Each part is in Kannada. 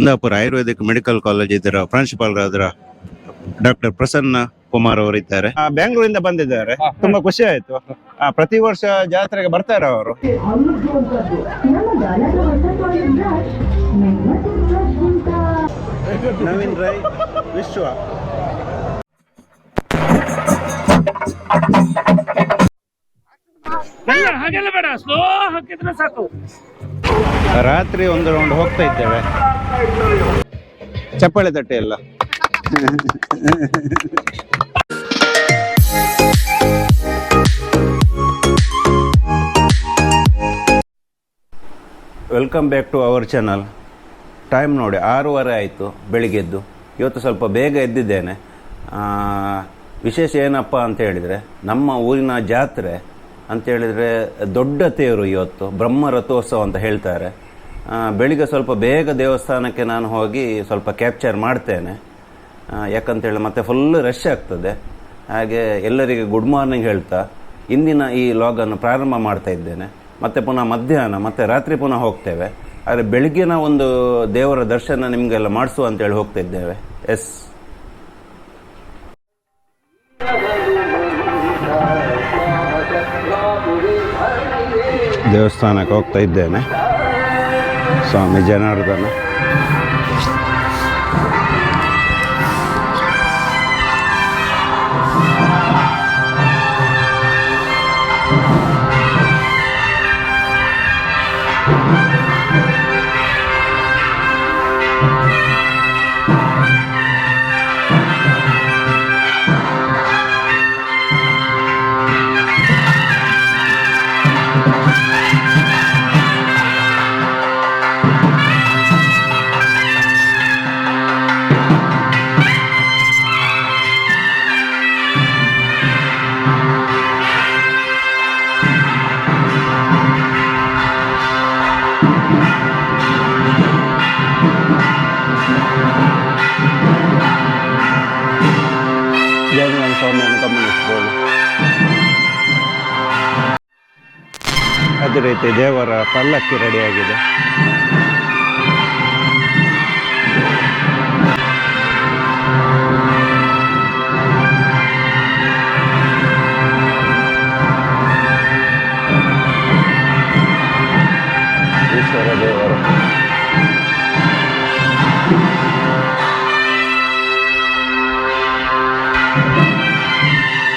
ಕುಂದಾಪುರ ಆಯುರ್ವೇದಿಕ್ ಮೆಡಿಕಲ್ ಕಾಲೇಜ್ ಇದರ ಪ್ರಾಂಶುಪಾಲರಾದ ಡಾಕ್ಟರ್ ಪ್ರಸನ್ನ ಕುಮಾರ್ ಅವರಿದ್ದಾರೆ. ಆ, ಬೆಂಗಳೂರಿಂದ ಬಂದಿದ್ದಾರೆ. ತುಂಬಾ ಖುಷಿ ಆಯ್ತು. ಆ, ಪ್ರತಿ ವರ್ಷ ಜಾತ್ರೆಗೆ ಬರ್ತಾರೆ ಅವರು. ನವೀನ್ ರೈ ವಿಶ್ವ. ಹಾಗೆಲ್ಲ ಬೇಡ. ಸ್ಲೋ ಹಾಕಿದ್ರೆ ಸಾಕು. ರಾತ್ರಿ ಒಂದು ರೌಂಡ್ ಹೋಗ್ತಾ ಇದ್ದೇವೆ. ಚಪ್ಪಾಳೆ ತಟ್ಟೆ ಎಲ್ಲ welcome back to our channel time ನೋಡಿ, ಆರೂವರೆ ಆಯಿತು ಬೆಳಿಗ್ಗೆದ್ದು. ಇವತ್ತು ಸ್ವಲ್ಪ ಬೇಗ ಎದ್ದಿದ್ದೇನೆ. ವಿಶೇಷ ಏನಪ್ಪ ಅಂತ ಹೇಳಿದರೆ, ನಮ್ಮ ಊರಿನ ಜಾತ್ರೆ ಅಂತ ಹೇಳಿದರೆ ದೊಡ್ಡ ತೇರು ಇವತ್ತು, ಬ್ರಹ್ಮ ರಥೋತ್ಸವ ಅಂತ ಹೇಳ್ತಾರೆ. ಬೆಳಿಗ್ಗೆ ಸ್ವಲ್ಪ ಬೇಗ ದೇವಸ್ಥಾನಕ್ಕೆ ನಾನು ಹೋಗಿ ಸ್ವಲ್ಪ ಕ್ಯಾಪ್ಚರ್ ಮಾಡ್ತೇನೆ. ಯಾಕಂತೇಳಿ ಮತ್ತೆ ಫುಲ್ ರಶ್ ಆಗ್ತದೆ. ಹಾಗೆ ಎಲ್ಲರಿಗೆ ಗುಡ್ ಮಾರ್ನಿಂಗ್ ಹೇಳ್ತಾ, ಇಂದಿನ ಈ ಲಾಗನ್ನು ಪ್ರಾರಂಭ ಮಾಡ್ತಾ ಇದ್ದೇನೆ. ಮತ್ತೆ ಪುನಃ ಮಧ್ಯಾಹ್ನ, ಮತ್ತೆ ರಾತ್ರಿ ಪುನಃ ಹೋಗ್ತೇವೆ. ಆದರೆ ಬೆಳಗ್ಗಿನ ಒಂದು ದೇವರ ದರ್ಶನ ನಿಮಗೆಲ್ಲ ಮಾಡಿಸು ಅಂತೇಳಿ ಹೋಗ್ತಾ ಇದ್ದೇವೆ. ಎಸ್ ದೇವಸ್ಥಾನಕ್ಕೆ ಹೋಗ್ತಾ ಇದ್ದೇನೆ. ಸ್ವಾಮಿ ಜನಾರ್ದನ. ರೀತಿ ದೇವರ ಪಲ್ಲಕ್ಕಿ ರೆಡಿಯಾಗಿದೆ. ಈಶ್ವರ ದೇವರು.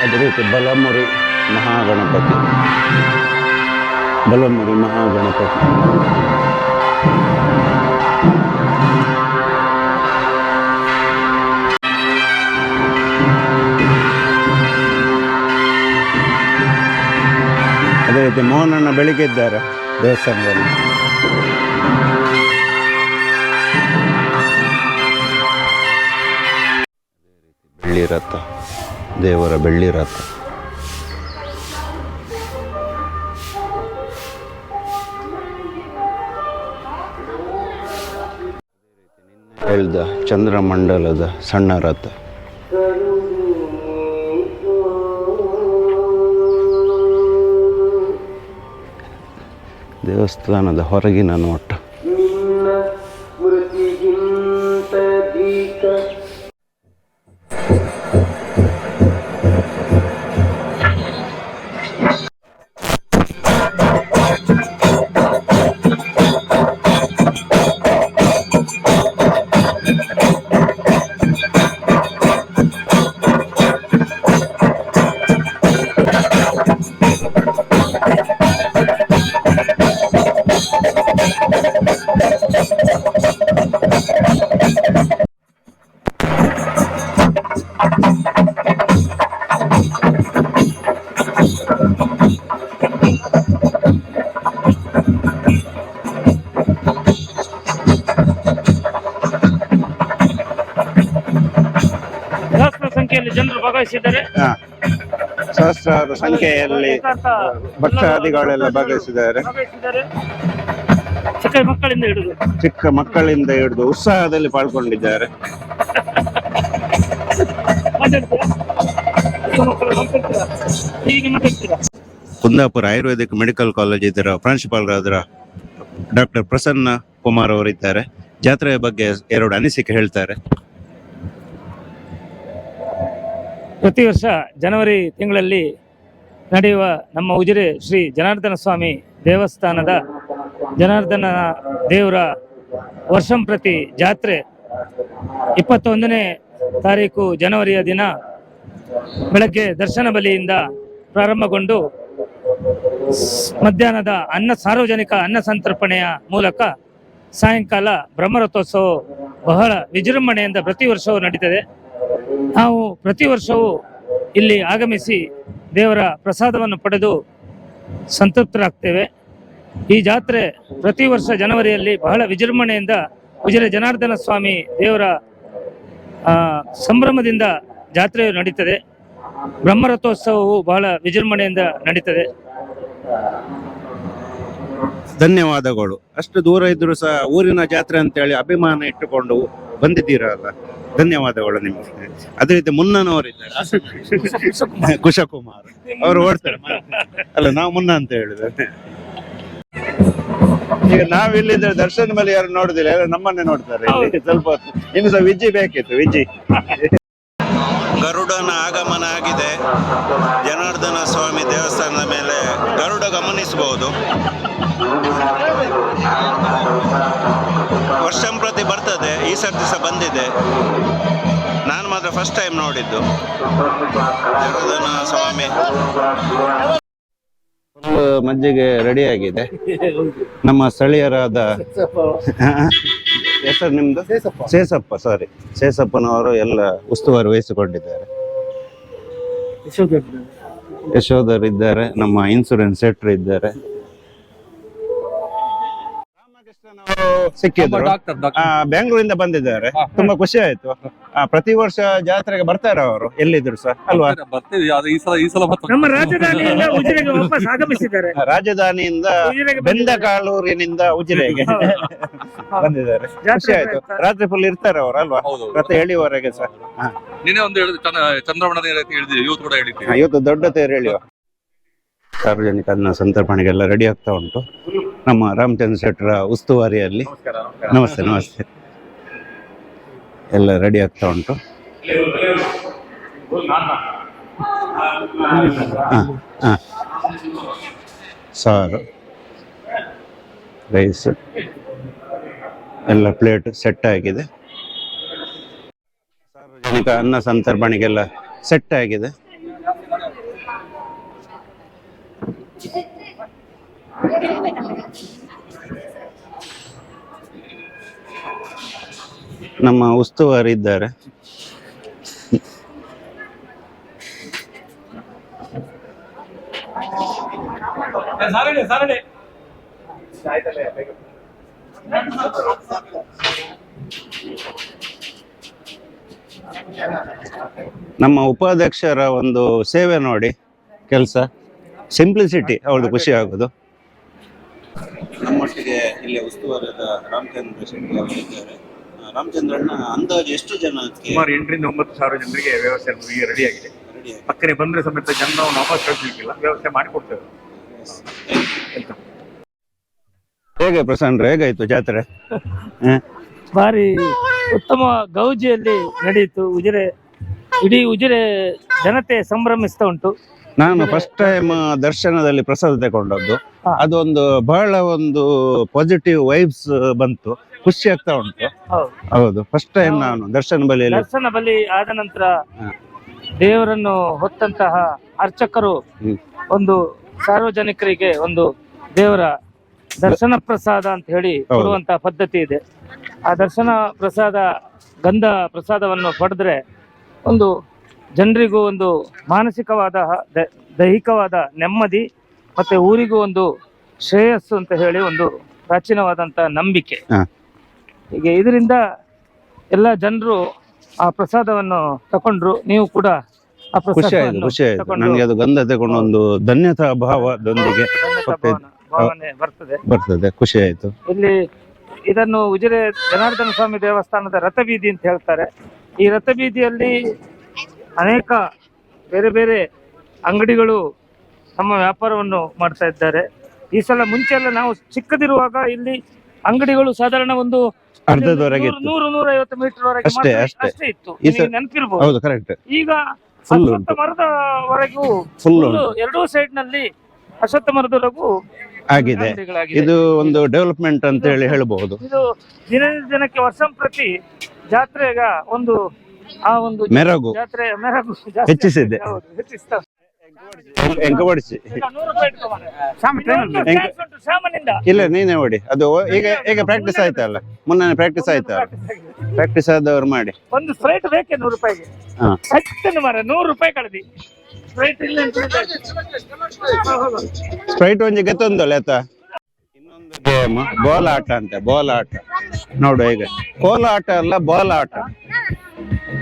ಅದೇ ರೀತಿ ಬಲಮುರಿ ಮಹಾಗಣಪತಿ. ಬಲಮುರಿ ಮಹಾಗಣಪತಿ. ಅದೇ ರೀತಿ ಮೋಹನನ ಬೆಳಿಗ್ಗೆ ಇದ್ದಾರೆ ದೇವಸ್ಥಾನದಲ್ಲಿ. ಬೆಳ್ಳಿ ರಥ. ದೇವರ ಬೆಳ್ಳಿ ರಥ. ಹೇಳ್ದ ಚಂದ್ರಮಂಡಲದ ಸಣ್ಣ ರಥ. ದೇವಸ್ಥಾನದ ಹೊರಗಿನ ನೋಟ. ಭಾಗವಹಿಸಿದ್ದಾರೆ ಸಹಸ್ರಾರು ಸಂಖ್ಯೆಯಲ್ಲಿ ಭಕ್ತಾದಿಗಳೆಲ್ಲ ಭಾಗವಹಿಸಿದ್ದಾರೆ. ಚಿಕ್ಕ ಮಕ್ಕಳಿಂದ ಹಿಡಿದು. ಚಿಕ್ಕ ಮಕ್ಕಳಿಂದ ಹಿಡಿದು ಉತ್ಸಾಹದಲ್ಲಿ ಪಾಲ್ಗೊಂಡಿದ್ದಾರೆ. ಕುಂದಾಪುರ ಆಯುರ್ವೇದಿಕ್ ಮೆಡಿಕಲ್ ಕಾಲೇಜ್ ಇದರ ಪ್ರಾಂಶುಪಾಲರಾದ ಡಾಕ್ಟರ್ ಪ್ರಸನ್ನ ಕುಮಾರ್ ಅವರಿದ್ದಾರೆ. ಜಾತ್ರೆಯ ಬಗ್ಗೆ ಎರಡು ಅನಿಸಿಕೆ ಹೇಳ್ತಾರೆ. ಪ್ರತಿ ವರ್ಷ ಜನವರಿ ತಿಂಗಳಲ್ಲಿ ನಡೆಯುವ ನಮ್ಮ ಉಜಿರೆ ಶ್ರೀ ಜನಾರ್ದನ ಸ್ವಾಮಿ ದೇವಸ್ಥಾನದ ಜನಾರ್ದನ ದೇವರ ವರ್ಷಂ ಪ್ರತಿ ಜಾತ್ರೆ ಇಪ್ಪತ್ತೊಂದನೇ ತಾರೀಕು ಜನವರಿಯ ದಿನ ಬೆಳಗ್ಗೆ ದರ್ಶನ ಬಲಿಯಿಂದ ಪ್ರಾರಂಭಗೊಂಡು ಮಧ್ಯಾಹ್ನದ ಅನ್ನ ಸಾರ್ವಜನಿಕ ಅನ್ನ ಸಂತರ್ಪಣೆಯ ಮೂಲಕ ಸಾಯಂಕಾಲ ಬ್ರಹ್ಮರಥೋತ್ಸವ ಬಹಳ ವಿಜೃಂಭಣೆಯಿಂದ ಪ್ರತಿ ವರ್ಷವೂ ನಡೀತದೆ. ನಾವು ಪ್ರತಿ ವರ್ಷವೂ ಇಲ್ಲಿ ಆಗಮಿಸಿ ದೇವರ ಪ್ರಸಾದವನ್ನು ಪಡೆದು ಸಂತೃಪ್ತರಾಗ್ತೇವೆ. ಈ ಜಾತ್ರೆ ಪ್ರತಿ ವರ್ಷ ಜನವರಿಯಲ್ಲಿ ಬಹಳ ವಿಜೃಂಭಣೆಯಿಂದ ವಿಜಯ ಜನಾರ್ದನ ಸ್ವಾಮಿ ದೇವರ ಸಂಭ್ರಮದಿಂದ ಜಾತ್ರೆಯು ನಡೀತದೆ. ಬ್ರಹ್ಮರಥೋತ್ಸವವು ಬಹಳ ವಿಜೃಂಭಣೆಯಿಂದ ನಡೀತದೆ. ಧನ್ಯವಾದಗಳು. ಅಷ್ಟು ದೂರ ಇದ್ದರೂ ಸಹ ಊರಿನ ಜಾತ್ರೆ ಅಂತೇಳಿ ಅಭಿಮಾನ ಇಟ್ಟುಕೊಂಡು ಬಂದಿದ್ದೀರಲ್ಲ ಧನ್ಯವಾದಗಳು ನಿಮಗೆ. ಅದೇ ರೀತಿ ಮುನ್ನನವರಿದ್ದಾರೆ ಕುಶಕುಮಾರ್. ಅವರು ಓಡ್ತಾರೆ ಅಲ್ಲ ನಾವು ಮುನ್ನ ಅಂತ ಹೇಳಿದ್ರೆ ಈಗ ನಾವಿಲ್ಲಿದ್ರೆ ದರ್ಶನ ಮೇಲೆ ಯಾರು ನೋಡುದಿಲ್ಲ ಯಾರು ನಮ್ಮನ್ನೇ ನೋಡ್ತಾರೆ ಇಲ್ಲಿ. ಸ್ವಲ್ಪ. ಇನ್ನು ಸಹ ವಿಜಿ ಬೇಕಿತ್ತು ವಿಜಿ. ಗರುಡನ ಆಗಮನ ಆಗಿದೆ. ಜನಾರ್ದನ ಸ್ವಾಮಿ ದೇವಸ್ಥಾನದ ಮೇಲೆ ಗರುಡ ಗಮನಿಸಬಹುದು. ಈ ಸರ್ತಿ ಸಹ ಬಂದಿದೆ. ನಾನು ಮಾತ್ರ ಫಸ್ಟ್ ಟೈಮ್ ನೋಡಿದ್ದು. ಸ್ವಾಮಿ. ಮಜ್ಜಿಗೆ ರೆಡಿ ಆಗಿದೆ. ನಮ್ಮ ಸ್ಥಳೀಯರಾದ ಹೆಸರು ನಿಮ್ದು? ಸೇಸಪ್ಪ. ಸಾರಿ ಸೇಸಪ್ಪನವರು ಎಲ್ಲ ಉಸ್ತುವಾರಿ ವಹಿಸಿಕೊಂಡಿದ್ದಾರೆ. ಯಶೋಧರ್ ಇದ್ದಾರೆ. ನಮ್ಮ ಇನ್ಸೂರೆನ್ಸ್ ಸೆಟ್ರ್ ಇದ್ದಾರೆ. ಸಿಕ್ಕಿದ್ರು. ಡಾಕ್ಟರ್ ಬೆಂಗಳೂರಿಂದ ಬಂದಿದ್ದಾರೆ. ತುಂಬಾ ಖುಷಿ ಆಯ್ತು. ಆ, ಪ್ರತಿ ವರ್ಷ ಜಾತ್ರೆಗೆ ಬರ್ತಾರೆ ಅವರು ಎಲ್ಲಿದ್ರು ಸರ್ ಅಲ್ವಾ? ಬರ್ತೀವಿ. ಆದ್ರೆ ಈ ಸಲ ಈ ಸಲ ಮಾತ್ರ. ನಮ್ಮ ರಾಜಧಾನಿಯಿಂದ ಉಜಿರೆಗೆ ವಾಪಸ್ ಆಗಮಿಸಿದ್ದಾರೆ. ರಾಜಧಾನಿಯಿಂದ ಉಜಿರೆಗೆ ಬೆಂದಕಾಳೂರಿನಿಂದ ಉಜಿರೆಗೆ ಬಂದಿದ್ದಾರೆ. ಖುಷಿ ಆಯ್ತು. ರಾತ್ರಿ ಫುಲ್ ಇರ್ತಾರೆ ಅವರು ಅಲ್ವಾ? ಹೌದು ಸಹ. ಹಾ. ನಿನ್ನೆ ಒಂದು ಹೇಳಿದ್ ಚಂದ್ರವಣದ ಹೇಳಿದ್ವಿ ಇವತ್ತು ಕೂಡ ಹೇಳಿದ್ವಿ ಇವತ್ತು ದೊಡ್ಡ ತೇರು ಎಳೆಯುವ ಸಾರ್ವಜನಿಕ ಅನ್ನ ಸಂತರ್ಪಣೆಗೆಲ್ಲ ರೆಡಿ ಆಗ್ತಾ ಉಂಟು. ನಮ್ಮ ರಾಮಚಂದ್ರ ಶೆಟ್ಟರ ಉಸ್ತುವಾರಿಯಲ್ಲಿ ನಮಸ್ತೆ ನಮಸ್ತೆ. ಎಲ್ಲ ರೆಡಿ ಆಗ್ತಾ ಉಂಟು. ಹಾ, ಹಾ. ಸಾರು ರೈಸ್ ಎಲ್ಲ ಪ್ಲೇಟ್ ಸೆಟ್ ಆಗಿದೆ. ಸಾರ್ವಜನಿಕ ಅನ್ನ ಸಂತರ್ಪಣೆಗೆಲ್ಲ ಸೆಟ್ ಆಗಿದೆ. ನಮ್ಮ ಉಸ್ತುವಾರಿ ಇದ್ದಾರೆ. ನಮ್ಮ ಉಪಾಧ್ಯಕ್ಷರ ಒಂದು ಸೇವೆ ನೋಡಿ ಕೆಲಸ. ಸಿಂಪ್ಲಿಸಿಟಿ ಅವ್ರದ್ದು ಖುಷಿ ಆಗೋದು. ನಮ್ಮೊಟ್ಟಿಗೆ ಇಲ್ಲಿ ಉಸ್ತುವಾರದ ರಾಮಚಂದ್ರ ಶೆಟ್ಟಿ ಅವರು ಇದ್ದಾರೆ. ರಾಮಚಂದ್ರಣ್ಣ ಅಂದಾಜು ಎಷ್ಟು ಜನಕ್ಕೆ ಸುಮಾರು ಎಂಟರಿಂದ ಒಂಬತ್ತು ಸಾವಿರ ಜನರಿಗೆ ವ್ಯವಸ್ಥೆ ಈಗ ರೆಡಿ ಆಗಿದೆ ಪಕ್ಕನೆ ಬಂದ್ರೆ ಸಮೇತ ಜನರನ್ನು ವಾಪಸ್ ಕಳಿಸ್ಲಿಕ್ಕಿಲ್ಲ. ವ್ಯವಸ್ಥೆ ಮಾಡಿಕೊಡ್ತೇವೆ ಹೇಗೆ ಪ್ರಸನ್ನ ಹೇಗಾಯ್ತು ಜಾತ್ರೆ? ಹ? ಭಾರಿ ಉತ್ತಮ ಗೌಜಿಯಲ್ಲಿ ನಡೆಯಿತು. ಉಜಿರೆ ಇಡೀ ಉಜಿರೆ ಜನತೆ ಸಂಭ್ರಮಿಸ್ತಾ ಉಂಟು. ನಾನು ಫಸ್ಟ್ ಟೈಮ್ ದರ್ಶನದಲ್ಲಿ ಪ್ರಸಾದ ತಗೊಂಡದ್ದು. ಅದೊಂದು ಬಹಳ ಒಂದು ಪಾಸಿಟಿವ್ ವೈಬ್ಸ್ ಬಂತು. ಖುಷಿ ಆಗ್ತಾ ಉಂಟು. ಹೌದು. ಫಸ್ಟ್ ಟೈಮ್ ನಾನು ದರ್ಶನ ಬಲಿ ದರ್ಶನ ಬಲಿ ಆದ ನಂತರ ದೇವರನ್ನು ಹೊತ್ತಂತಹ ಅರ್ಚಕರು ಒಂದು ಸಾರ್ವಜನಿಕರಿಗೆ ಒಂದು ದೇವರ ದರ್ಶನ ಪ್ರಸಾದ ಅಂತ ಹೇಳಿ ಕೊಡುವಂತಹ ಕೊಡುವಂತ ಪದ್ಧತಿ ಇದೆ. ಆ ದರ್ಶನ ಪ್ರಸಾದ ಗಂಧ ಪ್ರಸಾದವನ್ನು ಪಡೆದ್ರೆ ಒಂದು ಜನರಿಗೂ ಒಂದು ಮಾನಸಿಕವಾದ ದೈಹಿಕವಾದ ನೆಮ್ಮದಿ ಮತ್ತೆ ಊರಿಗೂ ಒಂದು ಶ್ರೇಯಸ್ಸು ಅಂತ ಹೇಳಿ ಒಂದು ಪ್ರಾಚೀನವಾದಂತಹ ನಂಬಿಕೆ. ಹೀಗೆ ಇದರಿಂದ ಎಲ್ಲ ಜನರು ಆ ಪ್ರಸಾದವನ್ನು ತಕೊಂಡ್ರು ನೀವು ಕೂಡ ಆ ಖುಷಿ ಆಯ್ತು ಪ್ರಸಾದವನ್ನು ಖುಷಿ ಆಯ್ತು. ತಕೊಂಡು ನನಗೆ ಅದು ಗಂಧ ತಗೊಂಡು ಒಂದು ಧನ್ಯತಾ ಭಾವದೊಂದಿಗೆ ಧನ್ಯತಾ ಹೋಗ್ತಾ ಭಾವನ- ಭಾವನೆ ಬರ್ತದೆ. ಬರ್ತದೆ ಖುಷಿ ಆಯ್ತು. ಇಲ್ಲಿ ಇದನ್ನು ಉಜಿರೆ ಜನಾರ್ದನ ಸ್ವಾಮಿ ದೇವಸ್ಥಾನದ ರಥಬೀದಿ ಅಂತ ಹೇಳ್ತಾರೆ. ಈ ರಥಬೀದಿಯಲ್ಲಿ ಅನೇಕ ಬೇರೆ ಬೇರೆ ಅಂಗಡಿಗಳು ತಮ್ಮ ವ್ಯಾಪಾರವನ್ನು ಮಾಡ್ತಾ ಇದ್ದಾರೆ. ಈ ಸಲ ಮುಂಚೆ ಎಲ್ಲ ನಾವು ಚಿಕ್ಕದಿರುವಾಗ ಇಲ್ಲಿ ಅಂಗಡಿಗಳು ಸಾಧಾರಣ ಒಂದು ಅರ್ಧದವರೆಗೆ ನೂರು- ನೂರು ನೂರೈವತ್ತು ಮೀಟರ್ ವರೆಗೆ ಅಷ್ಟೇ, ಮಾತ್ರ ಅಷ್ಟೇ. ಅಷ್ಟೇ ಇತ್ತು. ಈ ನೆನಪಿರ್ಬೋದು? ಹೌದು ಕರೆಕ್ಟ್ ಈಗ Full ಅಶ್ವತ್ಥ. ಮರದವರೆಗೂ full ಎರಡೂ ಸೈಡ್ನಲ್ಲಿ ಅಶ್ವತ್ಥ ಮರದವರೆಗೂ ಆಗಿದೆ. ಅಂಗಡಿಗಳಾಗಿದೆ. ಇದು ಒಂದು ಡೆವಲಪ್ಮೆಂಟ್ ಅಂತ ಹೇಳಿ ಹೇಳಬಹುದು. ಇದು ದಿನ ದಿನಕ್ಕೆ ವರ್ಷಂಪ್ರತಿ ಜಾತ್ರೆಗ ಒಂದು ಆ ಒಂದು ಮೆರಗು. ಜಾತ್ರೆ ಮೆರಗು ಜಾಸ್ತಿ ಹೆಚ್ಚಿಸಿದೆ. ಹೌದು, ಹೆಚ್ಚಿಸ್ತಾ ಎಂಕಬಡಿಸಿ ಈಗ ನೂರು ರೂಪಾಯಿ ಇಟ್ಕೊಂಬಂದೆ. ಇನ್ನೊಂದು ಹೆಂಗೆ? chance ಉಂಟು ಸಾಮಾನ್ಯದಿಂದ. ಇಲ್ಲ ನೀನೇ ಓಡಿ. ಅದು ಈಗ ಈಗ ಪ್ರಾಕ್ಟೀಸ್ ಆಯ್ತಲ್ಲ? ಮೊನ್ನೆ ಪ್ರಾಕ್ಟೀಸ್ ಆಯ್ತಾ ಪ್ರಾಕ್ಟೀಸ್ ಆದವ್ರು ಮಾಡಿ. ಒಂದು ಸ್ಪ್ರೈಟ್ ಬೇಕೆ ನೂರು ರೂಪಾಯಿಗೆ. ಹಾ. ಹತ್ತನ್ನು ಮರ ನೂರು ರೂಪಾಯಿ ಕಳೆದಿ. ಸ್ಪ್ರೈಟ್ ಇಲ್ಲ ಅಂತ ಹೇಳಿದ್ರೆ ಹಾ, ಹೋಗು. ಸ್ಪ್ರೈಟ್ ಒಂಜಿ ಗೆತ್ತೊಂದಲ್ಲ ಆಯ್ತಾ ಇನ್ನೊಂದು ಗೇಮ್ ಬಾಲ್ ಆಟ ಅಂತೆ ಬಾಲ್ ಆಟ. ನೋಡು ಈಗ. ಕೋಲ ಆಟ ಅಲ್ಲ ಬಾಲ್ ಆಟ.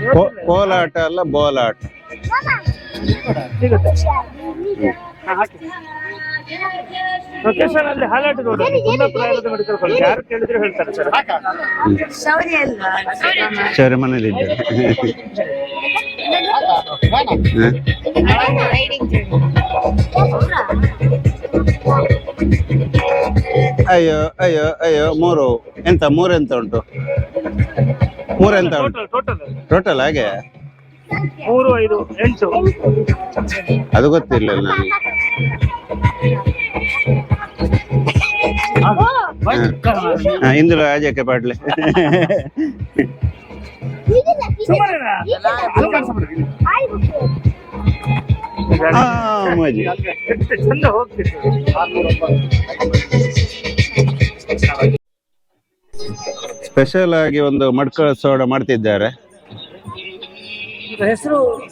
ಕೋ- ಕೋಲ ಅಲ್ಲ ಬೋಲಾಟ. ಆಟ ಸಿಗುತ್ತೆ ಲೊಕೇಶನ್ ಅಲ್ಲಿ ಹಾಲಾಟ road Kundapura Ayurveda medical college ಯಾರು ಕೇಳಿದ್ರೆ ಹೇಳ್ತಾರೆ ಸರ್ ಸರಿ ಮನೇಲಿ ಇದ್ದಾರೆ ಅಯ್ಯೋ ಅಯ್ಯೋ ಅಯ್ಯೋ ಮೂರು. ಎಂತ ಮೂರು ಎಂತ ಉಂಟು? ಮೂರು ಎಂತ ಟೋಟಲ್ ಟೋಟಲ್ ಹಾಗೆ? ಮೂರು ಐದು ಎಂಟು. ಅದು ಗೊತ್ತಿಲ್ಲ ನನಗೆ ಇಂದುಲ ಅಜಯಕ್ಕೆ ಪಾಡ್ಲೆ ಮಜಿ. ಚಂದ ಹೋಗ್ತಿತ್ತು. ಸ್ಪೆಷಲ್ ಆಗಿ ಒಂದು ಮಡ್ಕಳ ಸೋಡ ಮಾಡ್ತಿದ್ದಾರೆ. ಹೆಸರು?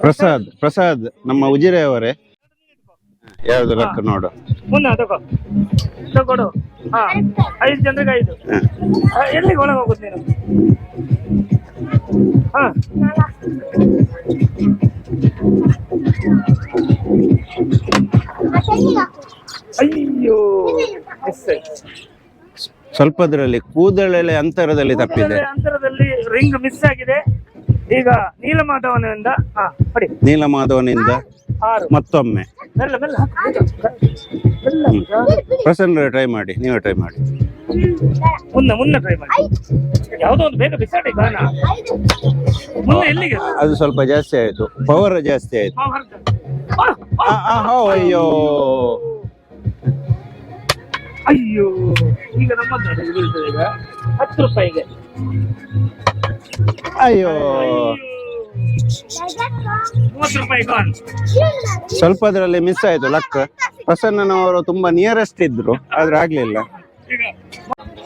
ಪ್ರಸಾದ್ ಪ್ರಸಾದ್. ನಮ್ಮ ಉಜಿರೆ ಅವರೇ. ಯಾವ್ದು ಲೆಕ್ಕ ನೋಡು. ಮುನ್ನ ತಗೋ. ತಗೊಡು ಹಾ. ಐದು ಜನರಿಗೆ ಐದು. ಹ. ಆ, ಎಲ್ಲಿಗೆ ಒಳಗೆ ಹೋಗುದು ನೀನು? ಹಾ. ಅಯ್ಯೋ. ಎಸ್ ಆಯ್ತು. ಸ್ವಲ್ಪದ್ರಲ್ಲಿ ಕೂದಲೆಲೆ ಅಂತರದಲ್ಲಿ ತಪ್ಪಿದೆ ಅಂತರದಲ್ಲಿ ರಿಂಗ್ ಮಿಸ್ ಆಗಿದೆ ಈಗ ನೀಲಮಾಧವನಿಂದ ಹಾ ಪಡಿ ನೀಲಮಾಧವನಿಂದ ಆರು ಮತ್ತೊಮ್ಮೆ ಮೆಲ್ಲ ಮೆಲ್ಲ. ಪ್ರಸನ್ನ ಟ್ರೈ ಮಾಡಿ ನೀವೇ ಟ್ರೈ ಮಾಡಿ ಮುನ್ನ ಮುನ್ನ ಟ್ರೈ ಮಾಡಿ ಯಾವುದೋ ಒಂದು ಬೇಗ ಬಿಸಾಡಿ ಗಾನ ಮುನ್ನ ಎಲ್ಲಿಗೆ ಅದು ಸ್ವಲ್ಪ ಜಾಸ್ತಿ ಆಯ್ತು ಪವರ್ ಜಾಸ್ತಿ ಆಯ್ತು ಅಯ್ಯೋ ಅಯ್ಯೋ ಈಗ ನಮ್ಮ ಬೀಳ್ತದೆ ಈಗ. ಹತ್ತು ರೂಪಾಯಿಗೆ. ಅಯ್ಯೋ. ಮೂವತ್ತು ರೂಪಾಯಿ ಗಾನ್ ಸ್ವಲ್ಪದ್ರಲ್ಲಿ ಮಿಸ್ ಆಯ್ತು ಲಕ್ ಪ್ರಸನ್ನನವರು ತುಂಬಾ ನಿಯರೆಸ್ಟ್ ಇದ್ರು ಆದ್ರೆ ಆಗ್ಲಿಲ್ಲ.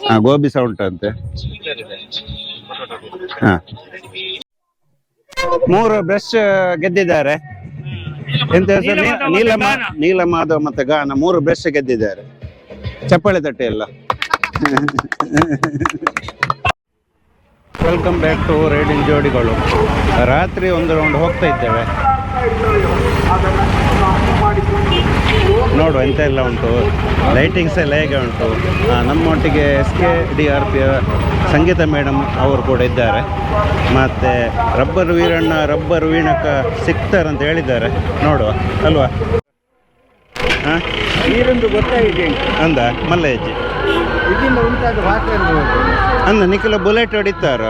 ಹಾ ಗೋಬಿ ಸೌಂಟ್ ಅಂತೆ. ಹಾ. ಮೂರು ಬ್ರಷ್ ಗೆದ್ದಿದ್ದಾರೆ. ಎಂತ ಹೆಸರು? ನೀಲಮ್ಮ ನೀಲಮಾಧವ ನೀಲಮ ಮತ್ತೆ ಗಾನ. ಮತ್ತೆ ಗಾನ ಮೂರು ಬ್ರಷ್ ಗೆದ್ದಿದ್ದಾರೆ. ಚಪ್ಪಾಳೆ ತಟ್ಟೆ ಎಲ್ಲ ವೆಲ್ಕಮ್ ಬ್ಯಾಕ್ ಟು ರೈಡಿಂಗ್ ಜೋಡಿಗಳು ರಾತ್ರಿ ಒಂದು ರೌಂಡ್ ಹೋಗ್ತಾ ಇದ್ದೇವೆ. ನೋಡು ಎಂತ ಎಲ್ಲ ಉಂಟು. ಲೈಟಿಂಗ್ಸ್ ಎಲ್ಲ ಹೇಗೆ ಉಂಟು. ನಮ್ಮೊಟ್ಟಿಗೆ S K D R P Sangeetha madam ಅವರು ಕೂಡ ಇದ್ದಾರೆ. ಮತ್ತು ರಬ್ಬರ್ ವೀರಣ್ಣ, ರಬ್ಬರ್ ವೀಣಕ ಸಿಗ್ತಾರಂತ ಹೇಳಿದ್ದಾರೆ. ನೋಡುವ, ಅಲ್ವಾ? ಹಾಂ? ನೀರೊಂದು ಗೊತ್ತಾಗಿದೆ. ಅಂದ ಮಲ್ಲೇಜಿ ಇದರಿಂದ ಉಂಟಾದ ವಾತಾವರಣ. ಅಂದ ನಿಖಿಲ ಬುಲೆಟ್ ಹೊಡಿತಾರ.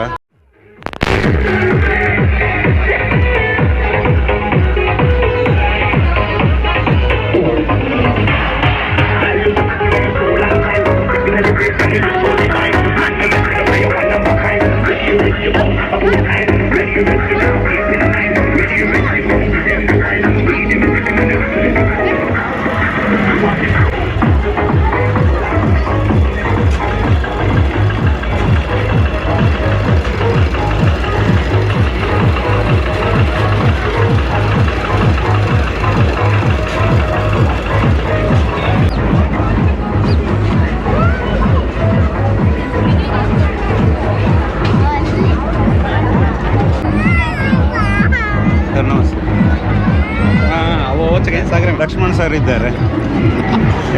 ಸರ್ ಇದ್ದಾರೆ.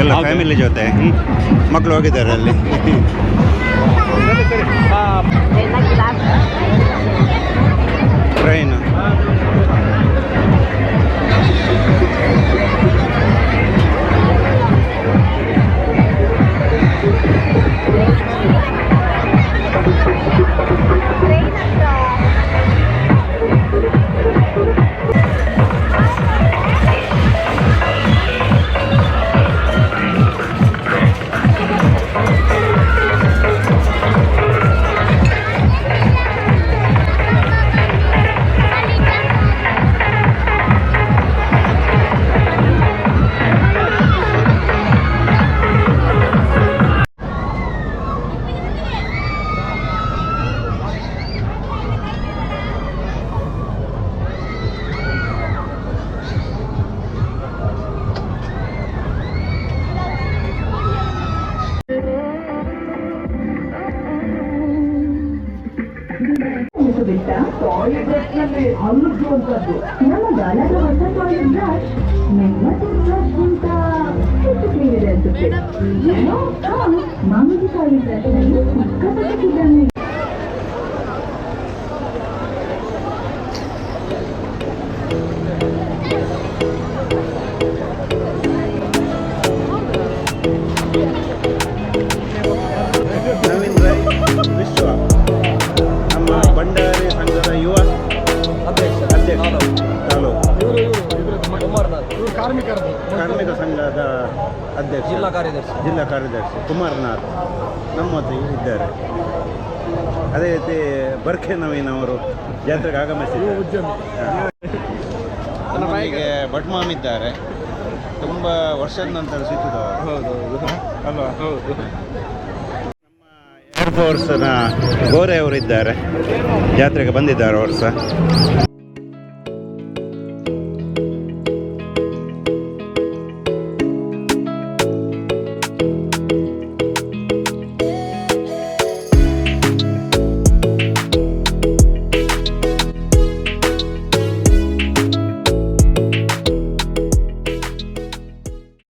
ಎಲ್ಲ ಫ್ಯಾಮಿಲಿ ಜೊತೆ. ಮಕ್ಕಳು ಹೋಗಿದ್ದಾರೆ ಅಲ್ಲಿ. ಟ್ರೈನ್ ನಮ್ಮ ಗಾಲದ ಹೊಸ ಟಾಯ್ಲೆಟ್ ಬ್ರಷ್ ನೆಮ್ಮದಿ ಬ್ರಷ್ಗಿಂತ ಹೆಚ್ಚು ಕ್ಲೀನ್ ಇದೆ ಅನ್ಸುತ್ತೆ ಏನೋ ಹೌದು, ಮಾಮೂಲಿ ಕಾರ್ಯದರ್ಶಿ. ಜಿಲ್ಲಾ ಕಾರ್ಯದರ್ಶಿ ಕುಮಾರನಾಥ್ ನಮ್ಮೊತ್ತಿಗೆ ಇದ್ದಾರೆ. ಅದೇ ರೀತಿ ಬರ್ಖೆ ನವೀನ್ ಅವರು ಜಾತ್ರೆಗೆ ಆಗಮಿಸಿದ್ದಾರೆ. ನಮಗೆ ಭಟ್ಮಾಮ್ ಇದ್ದಾರೆ. ತುಂಬ ವರ್ಷದ ನಂತರ ಸಿಕ್ಕಿದ ಹೌದು ಅಲ್ವಾ? ಹೌದು. ಏರ್ಫೋರ್ಸ್ನ ಗೋರೆ ಅವರು ಇದ್ದಾರೆ. ಜಾತ್ರೆಗೆ ಬಂದಿದ್ದಾರೆ ಅವರು ಸಹ.